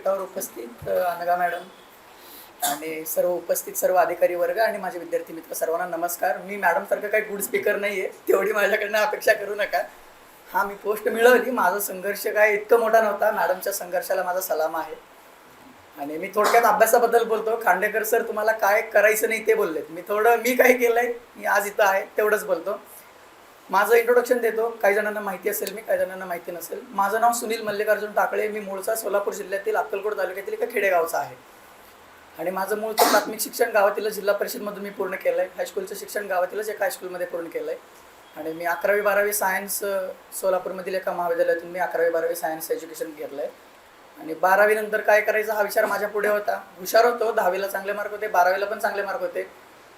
व्यासपीठावर उपस्थित अनगा मॅडम आणि सर्व उपस्थित सर्व अधिकारी वर्ग आणि माझे विद्यार्थी मित्र सर्वांना नमस्कार. मी मॅडमसारखं काही गुड स्पीकर नाही आहे तेवढी माझ्याकडनं अपेक्षा करू नका. हा मी पोस्ट मिळवली. माझा संघर्ष काय इतकं मोठा नव्हता. मॅडमच्या संघर्षाला माझा सलाम आहे. आणि मी थोडक्यात अभ्यासाबद्दल बोलतो. खांडेकर सर तुम्हाला काय करायचं नाही ते बोललेत. मी थोडं मी काय केलंय मी आज इथं आहे तेवढंच बोलतो. माझं इंट्रोडक्शन देतो. काही जणांना माहिती असेल मी काही जणांना माहिती नसेल. माझं नाव सुनील मल्लिकार्जुन टाकळे. मी मूळचा सोलापूर जिल्ह्यातील अक्कलकोट तालुक्यातील एका खेडेगावचा आहे. आणि माझं मूळचं प्राथमिक शिक्षण गावातीलच जिल्हा परिषदमधून मी पूर्ण केलं आहे हायस्कूलचं शिक्षण गावातीलच एका हायस्कूलमध्ये पूर्ण केलं आहे आणि मी अकरावी बारावी सायन्स सोलापूरमधील एका महाविद्यालयातून मी अकरावी बारावी सायन्स एज्युकेशन घेतलं आहे आणि बारावीनंतर काय करायचा हा विचार माझ्या पुढे होता. हुशार होतो. दहावीला चांगले मार्क होते. बारावीला पण चांगले मार्क होते.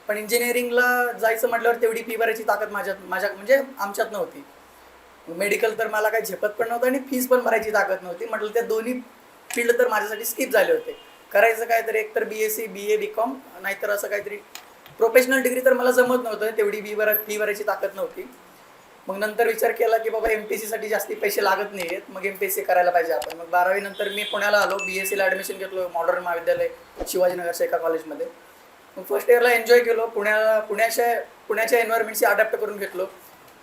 पण इंजिनिअरिंगला जायचं म्हटल्यावर तेवढी फी भरायची ताकद माझ्यात माझ्या म्हणजे आमच्यात नव्हती. मेडिकल तर मला काही झेपत पण नव्हतं आणि फीज पण भरायची ताकद नव्हती. म्हटलं त्या दोन्ही फील्ड तर माझ्यासाठी स्किप झाले होते. करायचं काय तर एक तर B S C B A B com नाहीतर असं काहीतरी प्रोफेशनल डिग्री तर मला जमत नव्हतं. तेवढी बी भरा फी भरायची ताकद नव्हती. मग नंतर विचार केला की बाबा एम पी साठी जास्ती पैसे लागत नाही आहेत मग एम पी एस सी करायला पाहिजे आपण. मग बारावी नंतर मी पुण्याला आलो. बी एस सीला ॲडमिशन घेतलो. मॉडर्न महाविद्यालय शिवाजीनगरच्या एका कॉलेजमध्ये फर्स्ट इयरला एन्जॉय केलो. पुण्याला पुण्याच्या पुण्याच्या एन्व्हायरमेंटशी अडॅप्ट करून घेतलो.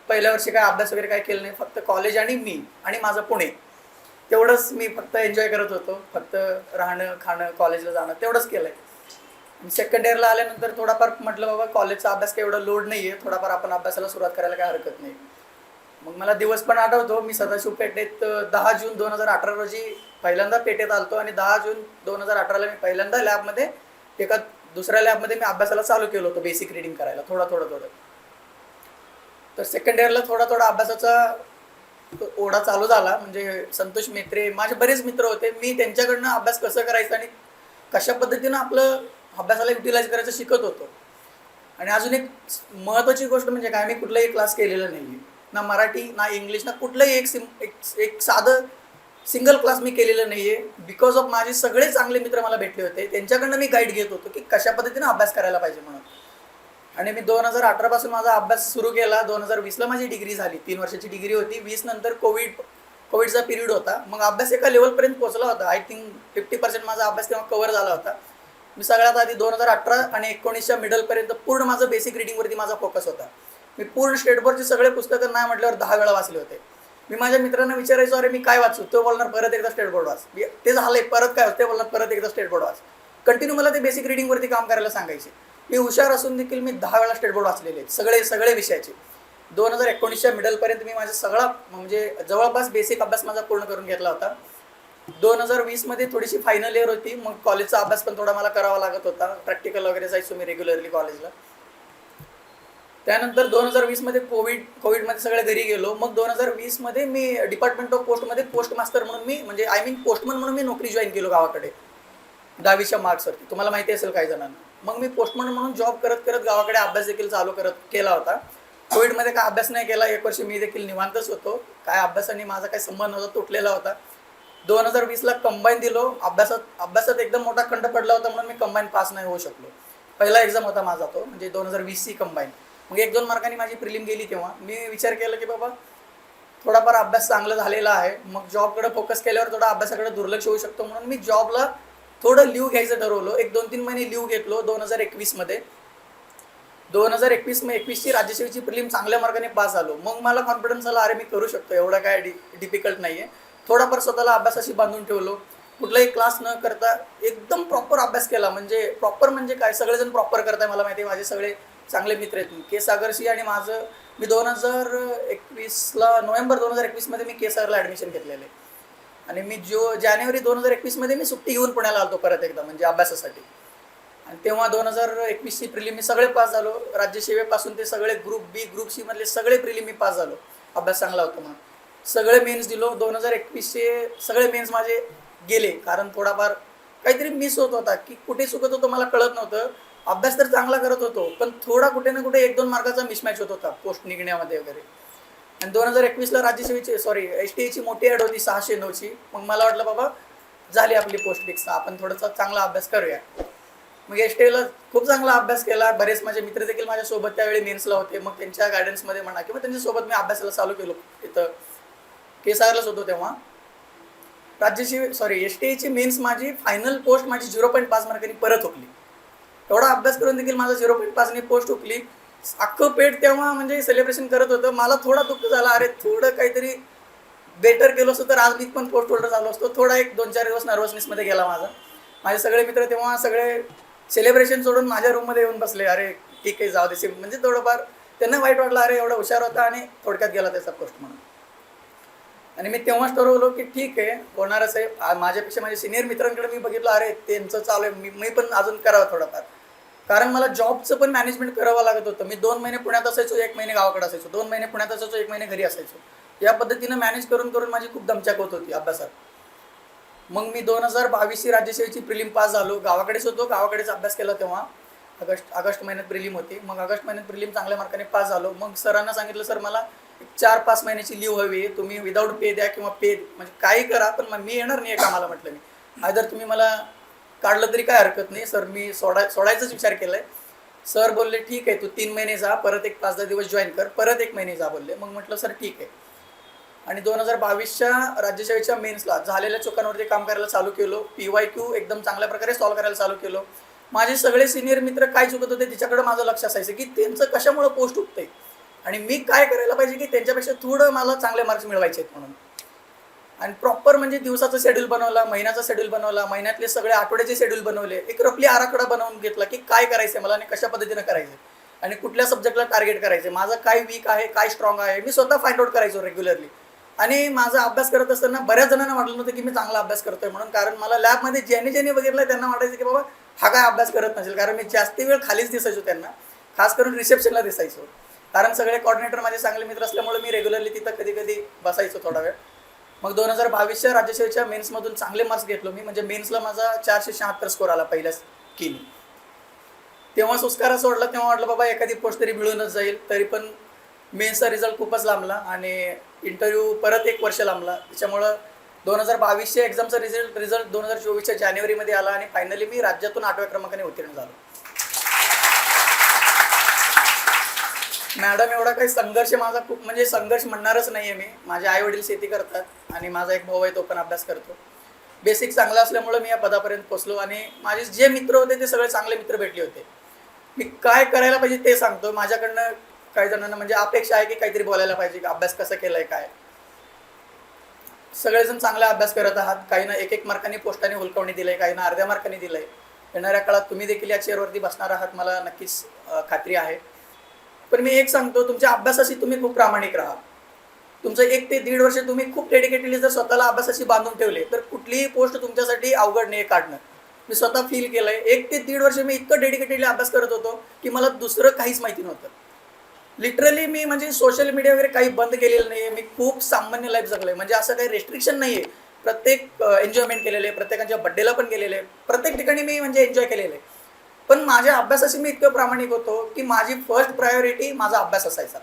पहिल्या वर्षी काय अभ्यास वगैरे काय केलं नाही. फक्त कॉलेज आणि मी आणि माझं पुणे. तेवढंच मी फक्त एन्जॉय करत होतो. फक्त राहणं खाणं कॉलेजला जाणं तेवढंच केलं आहे सेकंड इयरला आल्यानंतर थोडाफार म्हटलं बाबा कॉलेजचा अभ्यास काही एवढा लोड नाही आहे थोडाफार आपण अभ्यासाला सुरुवात करायला काय हरकत नाही. मग मला दिवस पण आठवतो. मी सदाशिव पेठेत दहा जून दोन हजार अठरा रोजी पहिल्यांदा पेठेत आलतो आणि दहा जून दोन हजार अठराला मी पहिल्यांदा लॅबमध्ये एका दुसऱ्या लॅबमध्ये मी अभ्यासाला चालू केलं होतं बेसिक रिडिंग करायला थोडा थोडं थोडं. तर सेकंड इयरला थोडा थोडा अभ्यासाचा ओढा चालू झाला. म्हणजे संतोष मेत्रे माझे बरेच मित्र होते. मी त्यांच्याकडनं अभ्यास कसं करायचा आणि कशा पद्धतीनं आपलं अभ्यासाला युटिलाइज करायचं शिकत होतो. आणि अजून एक महत्त्वाची गोष्ट म्हणजे काय मी कुठलाही क्लास केलेला नाही आहे ना मराठी ना इंग्लिश ना कुठलंही एक सिम एक एक साधं सिंगल क्लास मी केलेलं नाही आहे बिकॉज ऑफ माझे सगळे चांगले मित्र मला भेटले होते त्यांच्याकडनं मी गाईड घेत होतो की कशा पद्धतीनं अभ्यास करायला पाहिजे म्हणून. आणि मी दोन हजार अठरापासून माझा अभ्यास सुरू केला. दोन हजार वीसला माझी डिग्री झाली. तीन वर्षाची डिग्री होती. वीस नंतर कोविड कोविडचा पिरियड होता. मग अभ्यास एका लेवलपर्यंत पोहोचला होता. आय थिंक फिफ्टी पर्सेंट माझा अभ्यास तेव्हा कव्हर झाला होता. मी सगळ्यात आधी दोन हजार अठरा आणि एकोणीसच्या मिडलपर्यंत पूर्ण माझं बेसिक रिडिंगवरती माझा फोकस होता. मी पूर्ण स्टेट बोर्डचे सगळे पुस्तकं नाही म्हटल्यावर दहा वेळा वाचले होते. मी माझ्या मित्रांना विचारायचो अरे मी काय वाचू? तो बोलणार परत एकदा स्टेट बोर्ड वाच. ते झालंय परत काय ते बोलणार परत एकदा स्टेट बोर्ड वाच. कंटिन्यू मला ते बेसिक रिडिंगवरती काम करायला सांगायचे. मी हुशार असून देखील मी दहा वेळा स्टेट बोर्ड वाचलेले आहेत सगळे सगळे विषयाचे. दोन हजार एकोणीसच्या मिडलपर्यंत मी माझा सगळा म्हणजे जवळपास बेसिक अभ्यास माझा पूर्ण करून घेतला होता. दोन हजार वीसमध्ये थोडीशी फायनल इयर होती मग कॉलेजचा अभ्यास पण थोडा मला करावा लागत होता. प्रॅक्टिकल वगैरे जायचो मी रेग्युलरली कॉलेजला त्यानंतर दोन हजार वीसमध्ये कोविड कोविडमध्ये सगळे घरी गेलो. मग दोन हजार वीसमध्ये मी डिपार्टमेंट ऑफ पोस्टमध्ये पोस्ट मास्टर म्हणून मी म्हणजे आय मीन पोस्टमन म्हणून मी नोकरी जॉईन केलो गावाकडे. दहावीच्या मार्क्सवरती तुम्हाला माहिती असेल काही जणांना. मग मी पोस्टमन म्हणून जॉब करत करत गावाकडे अभ्यास देखील चालू करत केला होता. कोविडमध्ये काय अभ्यास नाही केला. एक वर्ष मी देखील निवांतच होतो. काय अभ्यासाने माझा काही संबंध होता तुटलेला होता. दोन हजार वीसला कंबाईन दिलो. अभ्यासात अभ्यासात एकदम मोठा खंड पडला होता म्हणून मी कंबाईन पास नाही होऊ शकलो. पहिला एक्झाम होता माझा तो म्हणजे दोन हजार वीसची कंबाईन मग एक दोन मार्कांनी माझी प्रिलिम गेली तेव्हा. मी विचार केला की बाबा थोडाफार अभ्यास चांगला झालेला आहे. मग जॉबकडे फोकस केल्यावर थोडा अभ्यासाकडे दुर्लक्ष होऊ शकतो म्हणून मी जॉबला थोडं लिव्ह घ्यायचं ठरवलं. एक दोन तीन महिने लिव घेतलो दोन हजार एकवीसमध्ये दोन हजार एकवीस मग एकवीसची राज्यसेवेची प्रिलिम चांगल्या मार्गाने पास झालो. मग मला कॉन्फिडन्स आला अरे मी करू शकतो. एवढं काय डि डिफिकल्ट नाही आहे थोडाफार स्वतःला अभ्यासाशी बांधून ठेवलो. कुठलाही क्लास न करता एकदम प्रॉपर अभ्यास केला. म्हणजे प्रॉपर म्हणजे काय? सगळेजण प्रॉपर करताय मला माहिती आहे माझे सगळे चांगले मित्र आहेत के सागरशी आणि माझं मी दोन हजार एकवीसला नोव्हेंबर दोन हजार एकवीसमध्ये मी के सागरला ॲडमिशन घेतलेलं आहे. आणि मी जो जानेवारी दोन हजार एकवीसमध्ये मी सुट्टी घेऊन पुण्याला आलो परत एकदा म्हणजे अभ्यासासाठी. आणि तेव्हा दोन हजार एकवीसची प्रिलिम मी सगळे पास झालो. राज्यसेवेपासून ते सगळे ग्रुप बी ग्रुप सी मधले सगळे प्रिलिम मी पास झालो. अभ्यास चांगला होता म्हणून. सगळे मेन्स दिलो. दोन हजार एकवीसचे सगळे मेन्स माझे गेले. कारण थोडाफार काहीतरी मिस होत होता की कुठे चुकत होतं मला कळत नव्हतं. अभ्यास तर चांगला करत होतो पण थोडा कुठे ना कुठे एक दोन मार्गाचा मिसमॅच होत होता पोस्ट निघण्यामध्ये वगैरे. आणि दोन हजार एकवीसला राज्यसेवेची सॉरी एस टी एची मोठी ॲड होती सहाशे नऊची. मग मला वाटलं बाबा झाली आपली पोस्ट फिक्स आपण थोडासा चांगला अभ्यास करूया. मग एस टीला खूप चांगला अभ्यास केला. बरेच माझे मित्र देखील माझ्यासोबत त्यावेळी मेन्सला होते. मग त्यांच्या गायडन्समध्ये म्हणा किंवा त्यांच्यासोबत मी अभ्यासाला चालू केलो. इथं के होतो तेव्हा. राज्याची सॉरी एस टी एची मेन्स माझी फायनल पोस्ट माझी झिरो पॉईंट पाच मार्कांनी परत होकली. एवढा अभ्यास करून देखील माझा झिरो पॉईंट पाचने पोस्ट उकली अख्खं पेट तेव्हा म्हणजे सेलिब्रेशन करत होतं. मला थोडा दुःख झाला. अरे थोडं काहीतरी बेटर केलं असतं तर आज मी पण पोस्ट होल्डर झालो असतो. थोडा एक दोन चार दिवस नर्वसनेसमध्ये गेला माझा. माझे सगळे मित्र तेव्हा सगळे सेलिब्रेशन सोडून माझ्या रूममध्ये येऊन बसले. अरे ठीक आहे जाऊ दे. म्हणजे थोडंफार त्यांना वाईट वाटलं. अरे एवढा हुशार होता आणि थोडक्यात गेला त्याचा पोस्ट म्हणून. आणि मी तेव्हाच ठरवलं की ठीक आहे होणारच आहे. माझ्यापेक्षा माझ्या सिनियर मित्रांकडे मी बघितलं. अरे त्यांचं चालू आहे. मी मी पण अजून करावं थोडंफार. कारण मला जॉबचं पण मॅनेजमेंट करावं लागत होतं. मी दोन महिने पुण्यात असायचो एक महिने गावाकडे असायचो. दोन महिने पुण्यात असायचो एक महिने घरी असायचो. या पद्धतीनं मॅनेज करून करून माझी खूप दमचाक होत होती अभ्यासात. मग मी दोन हजार बावीसची राज्यसेवेची प्रिलिम पास झालो. गावाकडेच होतो. गावाकडेच अभ्यास केला तेव्हा. ऑगस्ट ऑगस्ट महिन्यात प्रिलिम होती. मग ऑगस्ट महिन्यात प्रिलिम चांगल्या मार्काने पास झालो. मग सरांना सांगितलं सर मला एक चार पाच महिन्याची लिव्ह हवी आहे. तुम्ही विदाऊट पे द्या किंवा पे म्हणजे काही करा पण मग मी येणार नाही कामाला म्हटलं मी. आयदर तुम्ही मला काढलं तरी काय हरकत नाही. सर मी सोडाय सोडायचाच विचार केला आहे सर बोलले ठीक आहे तू तीन महिने जा परत एक पाच दहा दिवस जॉईन कर परत एक महिने जा बोलले. मग म्हटलं सर ठीक आहे. आणि दोन हजार बावीसच्या राज्यसेवेच्या मेन्सला झालेल्या चुकांवरती काम करायला चालू केलो. पी वाय क्यू एकदम चांगल्या प्रकारे सॉल्व्ह करायला चालू केलो. माझे सगळे सिनियर मित्र काय चुकत होते तिच्याकडे माझं लक्ष असायचं की त्यांचं कशामुळं पोस्ट उठते आणि मी काय करायला पाहिजे की त्यांच्यापेक्षा थोडं मला चांगले मार्क्स मिळवायचे आहेत म्हणून. आणि प्रॉपर म्हणजे दिवसाचं शेड्यूल बनवला महिन्याचा शेड्यूल बनवला महिन्यातले सगळे आठवड्याचे शेड्यूल बनवले एक रफली आराखडा बनवून घेतला की काय करायचं मला आणि कशा पद्धतीनं करायचं आणि कुठल्या सब्जेक्टला टार्गेट करायचं माझं काय वीक आहे काय स्ट्रॉंग आहे मी स्वतः फाइंड आउट करायचो रेग्युलरली आणि माझा अभ्यास करत असताना बऱ्याच जणांना वाटलं नव्हतं की मी चांगला अभ्यास करतोय म्हणून कारण मला लॅबमध्ये ज्याने ज्याने बघितलं त्यांना वाटायचं की बाबा हा काय अभ्यास करत नसेल कारण मी जास्ती वेळ खालीच दिसायचो त्यांना. खास करून रिसेप्शनला दिसायचो. कारण सगळे कॉर्डिनेटर माझे चांगले मित्र असल्यामुळे मी रेग्युलरली तिथं कधी कधी बसायचो थोडा वेळ. मग दोन हजार बावीसच्या राज्यसेवेच्या मेन्समधून चांगले मार्क्स घेतलो मी. म्हणजे मेन्सला माझा चारशे शहात्तर स्कोर आला पहिल्याच किनी तेव्हा सुस्कारा सोडला तेव्हा वाटलं बाबा एखादी पोस्ट तरी मिळूनच जाईल. तरी पण मेन्सचा रिझल्ट खूपच लांबला आणि इंटरव्ह्यू परत एक वर्ष लांबला. त्याच्यामुळं दोन हजार बावीसच्या एक्झामचा रिझल्ट रिझल्ट दोन हजार चोवीसच्या जानेवारीमध्ये आला आणि फायनली मी राज्यातून आठव्या क्रमांकाने उत्तीर्ण झालो. मॅडम एवढा काही संघर्ष माझा खूप म्हणजे संघर्ष म्हणणारच नाही आहे मी. माझे आई वडील शेती करतात आणि माझा एक भाऊ आहे तो पण अभ्यास करतो. बेसिक चांगला असल्यामुळं मी या पदापर्यंत पोचलो आणि माझे जे मित्र होते ते सगळे चांगले मित्र भेटले होते. मी काय करायला पाहिजे ते सांगतो. माझ्याकडनं काही जणांना म्हणजे अपेक्षा आहे की काहीतरी बोलायला पाहिजे की अभ्यास कसा केलाय काय? सगळेजण चांगला अभ्यास करत आहात. काहीना एक एक मार्काने पोस्टाने हुलकावणी दिलंय काहीना अर्ध्या मार्काने दिलंय. येणाऱ्या काळात तुम्ही देखील या चेअरवरती बसणार आहात मला नक्कीच खात्री आहे. पण मी एक सांगतो तुमच्या अभ्यासाशी तुम्ही खूप प्रामाणिक राहा. तुमचं एक ते दीड वर्ष तुम्ही खूप डेडिकेटेडली जर स्वतःला अभ्यासाशी बांधून ठेवले तर कुठलीही पोस्ट तुमच्यासाठी अवघड नाही काढणं मी स्वतः फील केलंय एक ते दीड वर्ष मी इतकं डेडिकेटेडली अभ्यास करत होतो की मला दुसरं काहीच माहिती नव्हतं. लिटरली मी म्हणजे सोशल मीडिया वगैरे काही बंद केलेलं नाही मी खूप सामान्य लाईफ जगलोय. म्हणजे असं काही रेस्ट्रिक्शन नाही आहे प्रत्येक एन्जॉयमेंट केलेलं आहे प्रत्येकाच्या बड्डेला पण गेलेले. आहे प्रत्येक ठिकाणी मी म्हणजे एन्जॉय केलेलं. आहे पण माझ्या अभ्यासाशी मी इतकं प्रामाणिक होतो की माझी फर्स्ट प्रायोरिटी माझा अभ्यास असायचा.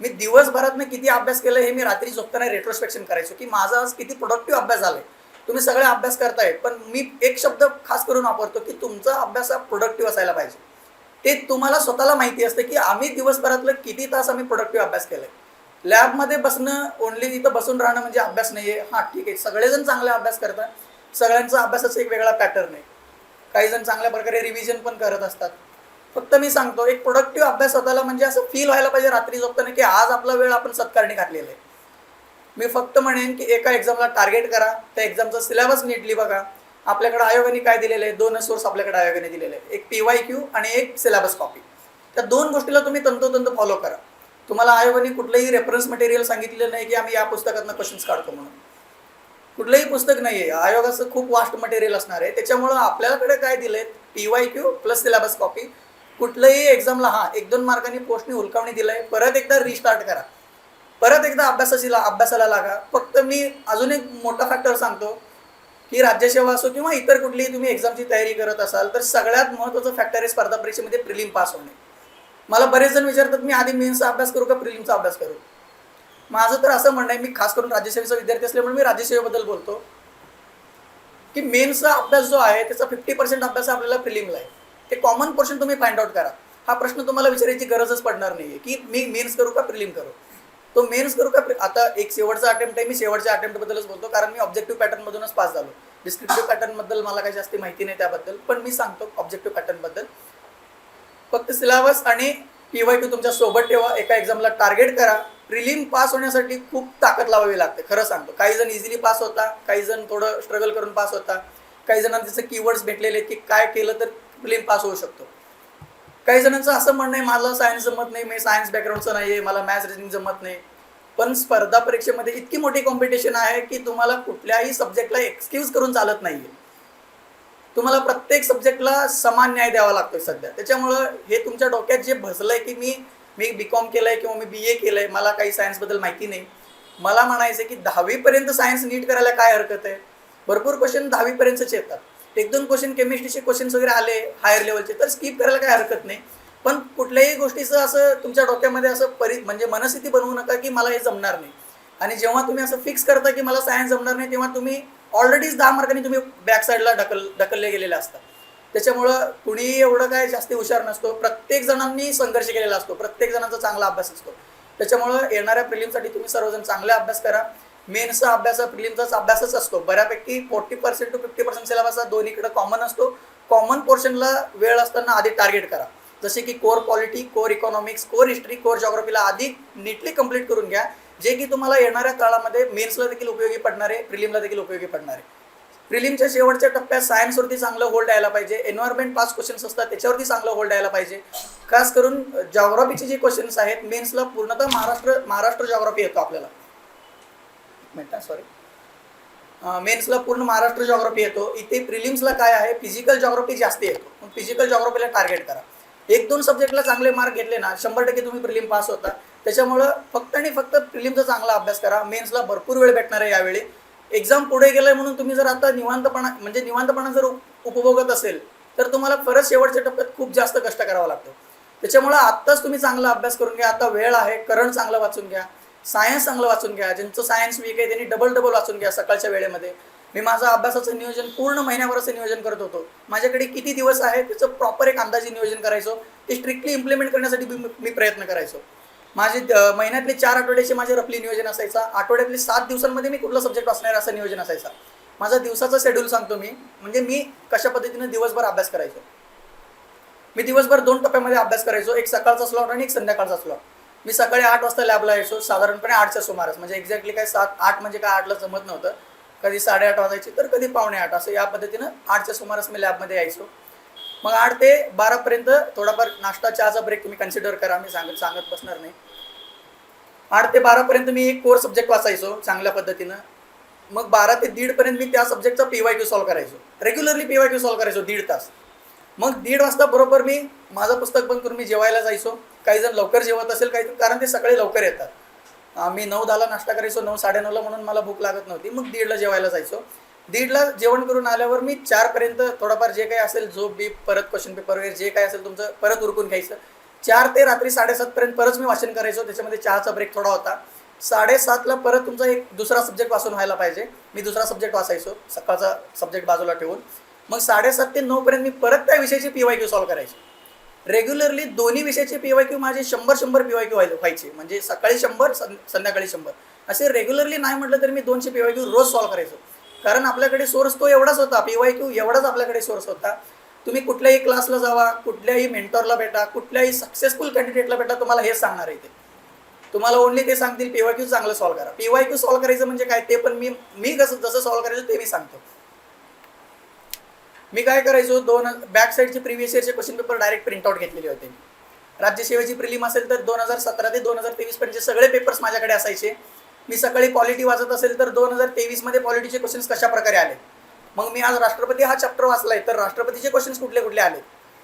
मी दिवसभरात मी किती अभ्यास केलं हे मी रात्री झोपताना रेट्रोस्पेक्शन करायचो की माझा आज किती प्रोडक्टिव्ह अभ्यास झालाय. तुम्ही सगळे अभ्यास करताय पण मी एक शब्द खास करून वापरतो की तुमचा अभ्यास हा प्रोडक्टिव्ह असायला पाहिजे. ते तुम्हाला स्वतःला माहिती असतं की आम्ही दिवसभरातलं किती तास आम्ही प्रोडक्टिव्ह अभ्यास केलाय. लॅबमध्ये बसणं ओनली तिथं बसून राहणं म्हणजे अभ्यास नाही आहे हां ठीक आहे. सगळेजण चांगला अभ्यास करतात. सगळ्यांचा अभ्यासाचा एक वेगळा पॅटर्न आहे. काही जण चांगल्या प्रकारे रिव्हिजन पण करत असतात. फक्त मी सांगतो एक प्रोडक्टिव्ह अभ्यास स्वतःला म्हणजे असं फील व्हायला पाहिजे रात्री झोपताना की आज आपला वेळ आपण सत्कारणी घातलेला आहे. मी फक्त म्हणेन की एका एक्झामला टार्गेट करा त्या एक्झामचा सिलेबस नीटली बघा. आपल्याकडे आयोगाने काय दिलेलं आहे? दोन सोर्स आपल्याकडे आयोगाने दिलेले आहे एक पी वाय क्यू आणि एक सिलेबस कॉपी त्या दोन गोष्टीला तुम्ही तंतोतंत फॉलो करा. तुम्हाला आयोगाने कुठलंही रेफरन्स मटेरियल सांगितलेलं नाही की आम्ही या पुस्तकातनं क्वेश्चन्स काढतो म्हणून. कुठलंही पुस्तक नाही आहे आयोगाचं खूप वास्ट मटेरियल असणार आहे. त्याच्यामुळं आपल्याकडे काय दिले P Y Q plus syllabus copy कुठलंही एक्झामला हा एक दोन मार्कांनी पोस्टने हुलकावणी दिलंय. परत एकदा रिस्टार्ट करा. परत एकदा अभ्यासाची ला अभ्यासाला लागा. फक्त मी अजून एक मोठा फॅक्टर सांगतो की राज्यसेवा असो किंवा इतर कुठलीही तुम्ही एक्झामची तयारी करत असाल तर सगळ्यात महत्त्वाचं फॅक्टर आहे स्पर्धा परीक्षेमध्ये प्रिलिम पास होणे. मला बरेच जण विचारतात मी आधी मेन्सचा अभ्यास करू का प्रिलिमचा अभ्यास करू? माझं तर असं म्हणणं आहे मी खास करून राज्यसेवेचा विद्यार्थी असल्यामुळे मी राज्यसेवेबद्दल बोलतो. की मेन्सचा अभ्यास जो आहे त्याचा फिफ्टी पर्सेंट अभ्यास आपल्याला प्रिलिमला आहे. ते कॉमन पोर्शन तुम्ही फाइंड आउट करा. हा प्रश्न तुम्हाला विचारायची गरजच पडणार नाही आहे की मी मेन्स करू का प्रिलिम करू? तो मेन्स करू का आता एक शेवटचा अटेम्प्ट आहे मी शेवटच्या अटेम्प्ट बद्दलच बोलतो कारण मी ऑब्जेक्टिव्ह पॅटर्नमधूनच पास झालो. डिस्क्रिप्टिव्ह पॅटर्नबद्दल मला काही जास्त माहिती नाही त्याबद्दल पण मी सांगतो ऑब्जेक्टिव्ह पॅटर्नबद्दल. फक्त सिलेबस आणि पी वाय टू तुमच्यासोबत ठेवा एका एक्झामला टार्गेट करा. प्रिलिम पास होण्यासाठी खूप ताकद लावावी लागते खरं सांगतो. काही जण इझिली पास होता काही जण थोडं स्ट्रगल करून पास होता. काही जणांना त्याचे कीवर्ड्स भेटलेले की काय केलं तर प्रिलिम पास होऊ शकतो. काही जणांचं असं म्हणणं आहे मला सायन्स जमत नाही मी सायन्स बॅकग्राऊंडचं नाही आहे मला मॅथ्स रिजनिंग जमत नाही. पण स्पर्धा परीक्षेमध्ये इतकी मोठी कॉम्पिटिशन आहे की तुम्हाला कुठल्याही सब्जेक्टला एक्सक्यूज करून चालत नाही आहे तुम्हाला प्रत्येक सब्जेक्टला समान न्याय द्यावा लागतोय सध्या. त्याच्यामुळं हे तुमच्या डोक्यात जे भसलंय की मी मी बी कॉम केलं आहे किंवा मी बी ए केलं आहे मला काही सायन्सबद्दल माहिती नाही. मला म्हणायचं की दहावीपर्यंत सायन्स नीट करायला काय हरकत आहे? भरपूर क्वेश्चन दहावीपर्यंतच येतात. एक दोन क्वेश्चन केमिस्ट्रीचे क्वेश्चन्स वगैरे आले हायर लेवलचे तर स्किप करायला काय हरकत नाही. पण कुठल्याही गोष्टीचं असं तुमच्या डोक्यामध्ये असं परि म्हणजे मनस्थिती बनवू नका की मला हे जमणार नाही. आणि जेव्हा तुम्ही असं फिक्स करता की मला सायन्स जमणार नाही तेव्हा तुम्ही ऑलरेडीच दहा मार्कांनी तुम्ही बॅक साईडला ढकल ढकलले गेलेले असतात. त्याच्यामुळं कुणीही एवढं काय जास्ती हुशार नसतो. प्रत्येक जणांनी संघर्ष केलेला असतो. प्रत्येक जणांचा चांगला अभ्यास असतो. त्याच्यामुळं येणाऱ्या प्रिलिमसाठी तुम्ही सर्वजण चांगला अभ्यास करा. मेन्सचा अभ्यास प्रिलिमचाच अभ्यासच असतो. बऱ्यापैकी forty percent to fifty percent syllabus हा दोन्हीकडे कॉमन असतो. कॉमन पोर्शनला वेळ असताना आधी टार्गेट करा. जसे की core polity core economics core history core जॉग्रफीला आधी नीटली कंप्लीट करून घ्या. जे की तुम्हाला येणाऱ्या काळामध्ये मेन्सला देखील उपयोगी पडणार आहे प्रिलिमला देखील उपयोगी पडणार. आहे प्रिलिमच्या शेवटच्या टप्प्यात सायन्सवरती चांगलं होल्ड यायला पाहिजे. एन्व्हायरमेंट पास क्वेश्चन्स असतात त्याच्यावरती चांगलं होल्ड यायला पाहिजे. खास करून जॉग्रॉफीचे जे क्वेश्चन्स आहेत मेन्सला पूर्णतः महाराष्ट्र महाराष्ट्र जॉग्रॉफी येतो आपल्याला. सॉरी मेन्सला पूर्ण महाराष्ट्र जॉग्रॉफी येतो. इथे प्रिलिम्सला काय आहे फिजिकल जॉग्रॉफी जास्त येतो. मग फिजिकल जॉग्रॉफीला टार्गेट करा. एक दोन सब्जेक्टला चांगले मार्क घेतले ना शंभर टक्के तुम्ही प्रिलिम पास होता. त्याच्यामुळं फक्त आणि फक्त प्रिलिमचा चांगला अभ्यास करा. मेन्सला भरपूर वेळ भेटणार आहे यावेळी. एक्झाम पुढे गेलाय म्हणून तुम्ही जर आता निवांतपणा म्हणजे निवांतपणा जर उपभोगत असेल तर तुम्हाला परत शेवटच्या टप्प्यात खूप जास्त कष्ट करावा लागतो. त्याच्यामुळं आत्ताच तुम्ही चांगला अभ्यास करून घ्या. आता वेळ आहे करंट चांगलं वाचून घ्या. सायन्स चांगलं वाचून घ्या. ज्यांचं सायन्स वीक आहे त्यांनी डबल डबल वाचून घ्या सकाळच्या वेळेमध्ये. मी माझं अभ्यासाचं नियोजन पूर्ण महिन्याभराचं नियोजन करत होतो. माझ्याकडे किती दिवस आहे त्याचं प्रॉपर एक अंदाजे नियोजन करायचो. ते स्ट्रिक्टली इम्प्लिमेंट करण्यासाठी मी प्रयत्न करायचो. माझे द- महिन्यातले चार आठवड्याचे माझे रफली नियोजन असायचा. आठवड्यातले सात दिवसांमध्ये मी कुठला सब्जेक्ट असणार असं नियोजन असायचा. माझा दिवसाचा शेड्यूल सांगतो मी. म्हणजे मी कशा पद्धतीनं दिवसभर अभ्यास करायचो. मी दिवसभर दोन टप्प्यामध्ये अभ्यास करायचो. एक सकाळचा स्लॉट आणि एक संध्याकाळचा स्लॉट मी सकाळी आठ वाजता लॅबला यायचो. साधारणपणे आठच्या सुमारास. म्हणजे एक्झॅक्टली काय सात आठ म्हणजे काय आठला जमत नव्हतं. कधी साडेआठ वाजायची तर कधी पावणे आठ. असं या पद्धतीनं आठच्या सुमारास मी लॅबमध्ये यायचो. मग आठ ते बारापर्यंत थोडाफार नाश्ता चहाचा ब्रेक तुम्ही कन्सिडर करा. मी सांगत सांगत बसणार नाही. आठ ते बारापर्यंत मी एक कोर सब्जेक्ट वाचायचो चांगल्या पद्धतीनं. मग बारा ते दीडपर्यंत मी त्या सब्जेक्टचा पी वाय क्यू सॉल्व्ह करायचो. Regularly P Y Q solve करायचो दीड तास. मग दीड वाजता बरोबर मी माझं पुस्तक बंद करून मी जेवायला जायचो. काही जण लवकर जेवत असेल काही कारण ते सकाळी लवकर येतात. मी नऊ दहाला नाश्ता करायचो नऊ साडेनऊला म्हणून मला भूक लागत नव्हती. मग दीडला जेवायला जायचो. दीडला जेवण करून आल्यावर मी चारपर्यंत थोडंफार जे काही असेल जो बी परत क्वेश्चन पेपर वगैरे जे काही असेल तुमचं परत उरकून घ्यायचं. चार ते रात्री साडेसातपर्यंत परत मी वाचन करायचो. त्याच्यामध्ये चहाचा ब्रेक थोडा होता. साडेसातला परत तुमचा एक दुसरा सब्जेक्ट वाचून व्हायला पाहिजे. मी दुसरा सब्जेक्ट वाचायचो सकाळचा सब्जेक्ट बाजूला ठेवून. मग साडेसात ते नऊपर्यंत मी परत त्या विषयाची पी वाय क्यू सॉल्व्ह करायची. रेग्युलरली दोन्ही विषयाचे पी वाय क्यू माझे शंभर शंभर पी वाय क्यू व्हायला व्हायचे. म्हणजे सकाळी शंभर सं- संध्याकाळी शंभर. असे रेग्युलरली नाही म्हटलं तर मी दोनशे पी वाय क्यू रोज सॉल्व्ह करायचो. कारण आपल्याकडे सोर्स तो एवढाच होता. पी वाय क्यू एवढाच आपल्याकडे सोर्स होता. तुम्ही कुठल्याही क्लासला जावा कुठल्याही मेंटॉरला भेटा कुठल्याही सक्सेसफुल कॅन्डिडेटला भेटा तुम्हाला हे सांगणार आहे ते. तुम्हाला ओनली ते सांगतील पी वाय क्यू चांगलं सॉल्व्ह करा. पी वाय क्यू सॉल्व्ह करायचं म्हणजे काय? ते पण मी मी कसं जसं सॉल्व्ह करायचं ते मी सांगतो. मी काय करायचो? दोन बॅक साईडचे प्रिव्हियस इयरचे क्वेश्चन पेपर डायरेक्ट प्रिंटआउट घेतलेले होते. राज्यसेवेची प्रिलिम असेल तर दोन हजार सतरा ते दोन हजार तेवीस पर्यंतचे सगळे पेपर्स माझ्याकडे असायचे. मी सकाळी पॉलिटी वाचत असेल तर दोन हजार तेवीसमध्ये पॉलिटीचे क्वेश्चन्स कशा प्रकारे आले? मग मी आज राष्ट्रपती हा चॅप्टर वाचलाय तर राष्ट्रपतीचे क्वेश्चन्स कुठले कुठले आले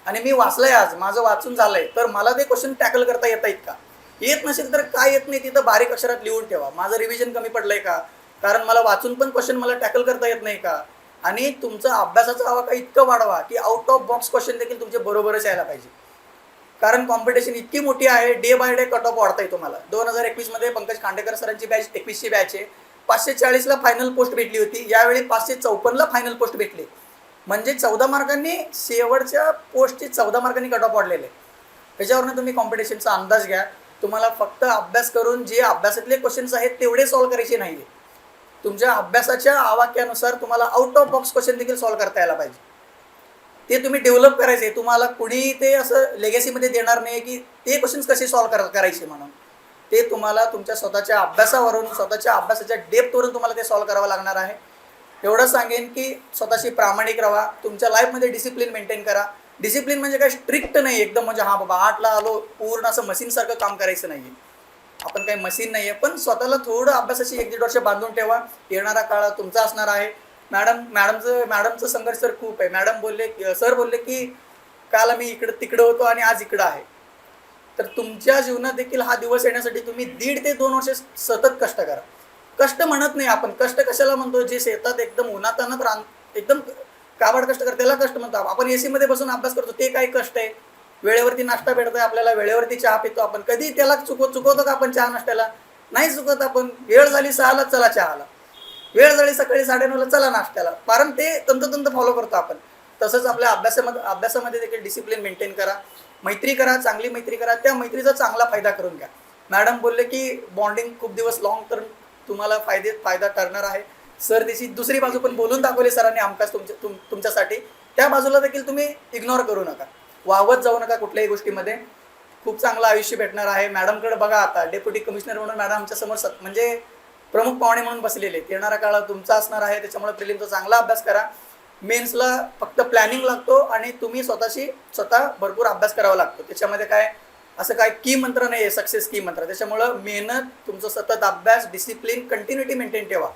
आणि मी वाचलंय आज माझं वाचून झालंय तर मला ते क्वेश्चन टॅकल करता येत आहेत का? येत नसेल तर काय येत नाही तिथं बारीक अक्षरात लिहून ठेवा. माझं रिव्हिजन कमी पडलंय का? कारण मला वाचून पण क्वेश्चन मला टॅकल करता येत नाही का? आणि तुमचा अभ्यासाचा आवाका इतकं वाढवा की आउट ऑफ बॉक्स क्वेश्चन देखील तुमचे बरोबरच यायला पाहिजे. कारण कॉम्पिटिशन इतकी मोठी आहे day by day cut off वाढताय तुम्हाला. दोन हजार एकवीसमध्ये पंकज खांडेकर सरांची बॅच एकवीसची बॅच आहे. पाचशे चाळीसला फायनल पोस्ट भेटली होती. यावेळी पाचशे चौपन्नला फायनल पोस्ट भेटली. म्हणजे चौदा मार्कांनी शेवटच्या पोस्टचे चौदा मार्कांनी कट ऑफ वाढलेले. त्याच्यावरनं तुम्ही कॉम्पिटिशनचा अंदाज घ्या. तुम्हाला फक्त अभ्यास करून जे अभ्यासातले क्वेश्चन्स आहेत तेवढे सॉल्व्ह करायचे नाही आहे तुमच्या अभ्यासाच्या आवाक्यानुसार तुम्हाला आउट ऑफ बॉक्स क्वेश्चन देखील सॉल्व्ह करता यायला पाहिजे. ते तुम्ही डेव्हलप करायचे. तुम्हाला कुणी ते असं लेगॅसीमध्ये देणार नाही की ते क्वेश्चन्स कसे सॉल्व्ह कर करायचे म्हणून. ते तुम्हाला तुमच्या स्वतःच्या अभ्यासावरून स्वतःच्या अभ्यासाच्या डेप्थवरून तुम्हाला ते सॉल्व्ह करावं लागणार आहे. एवढं सांगेन की स्वतःशी प्रामाणिक राहा तुमच्या लाईफमध्ये डिसिप्लिन मेंटेन करा. डिसिप्लिन म्हणजे काय? स्ट्रिक्ट नाही एकदम म्हणजे हा बाबा आठला आलो पूर्ण असं मशीनसारखं काम करायचं नाही आहे आपण काही मशीन नाही आहे पण स्वतःला थोडं अभ्यासाशी एक दीड वर्ष बांधून ठेवा. येणारा काळ तुमचा असणार आहे. मॅडम मॅडमचं मॅडमचं संघर्ष तर खूप आहे. मॅडम बोलले सर बोलले की काल मी इकडं तिकडं होतो आणि आज इकडं आहे. तर तुमच्या जीवनात देखील हा दिवस येण्यासाठी तुम्ही दीड ते दोन वर्ष सतत कष्ट करा. कष्ट म्हणत नाही आपण. कष्ट कशाला म्हणतो? जे शेतात एकदम उन्हातानात रान एकदम काबाड कष्ट करतात त्याला कष्ट म्हणतो. आपण ए मध्ये बसून अभ्यास करतो ते काय कष्ट आहे? वेळेवरती नाश्ता भेटतोय आपल्याला वेळेवरती चहा पितो आपण. कधी त्याला चुकव चुकवतो का आपण चहा नाश्त्याला? नाही चुकत आपण. वेळ झाली सहाला चला चहाला. वेळ झाली सकाळी साडेनऊला चला नाश्त्याला. कारण ते तंतोतंत फॉलो करतो आपण. तसंच आपल्या अभ्यासामध्ये अभ्यासामध्ये देखील डिसिप्लिन मेंटेन करा. मैत्री करा चांगली मैत्री करा त्या मैत्रीचा चांगला फायदा करून घ्या. मॅडम बोलले की बॉन्डिंग खूप दिवस लॉंग टर्म तुम्हाला फायदे फायदा ठरणार आहे. सर त्याची दुसरी बाजू पण बोलून दाखवली सरांनी आमकाच तुमच्या तुम तुमच्यासाठी. त्या बाजूला देखील तुम्ही इग्नोर करू नका. वावत जाऊ नका कुठल्याही गोष्टीमध्ये. खूप चांगलं आयुष्य भेटणार आहे. मॅडमकडे बघा आता डेप्युटी कमिशनर म्हणून मॅडम आमच्यासमोर सत म्हणजे प्रमुख पाहुणे म्हणून बसलेले येणारा काळ तुमचा असणार आहे. त्याच्यामुळे प्रिलिमचा चांगला अभ्यास करा. मेन्सला फक्त प्लॅनिंग लागतो आणि तुम्ही स्वतःशी स्वतः भरपूर अभ्यास करावा लागतो. त्याच्यामध्ये काय असं काय की मंत्र नाही आहे सक्सेस की मंत्र. त्याच्यामुळं मेहनत तुमचं सतत अभ्यास डिसिप्लिन कंटिन्युटी मेंटेन ठेवा.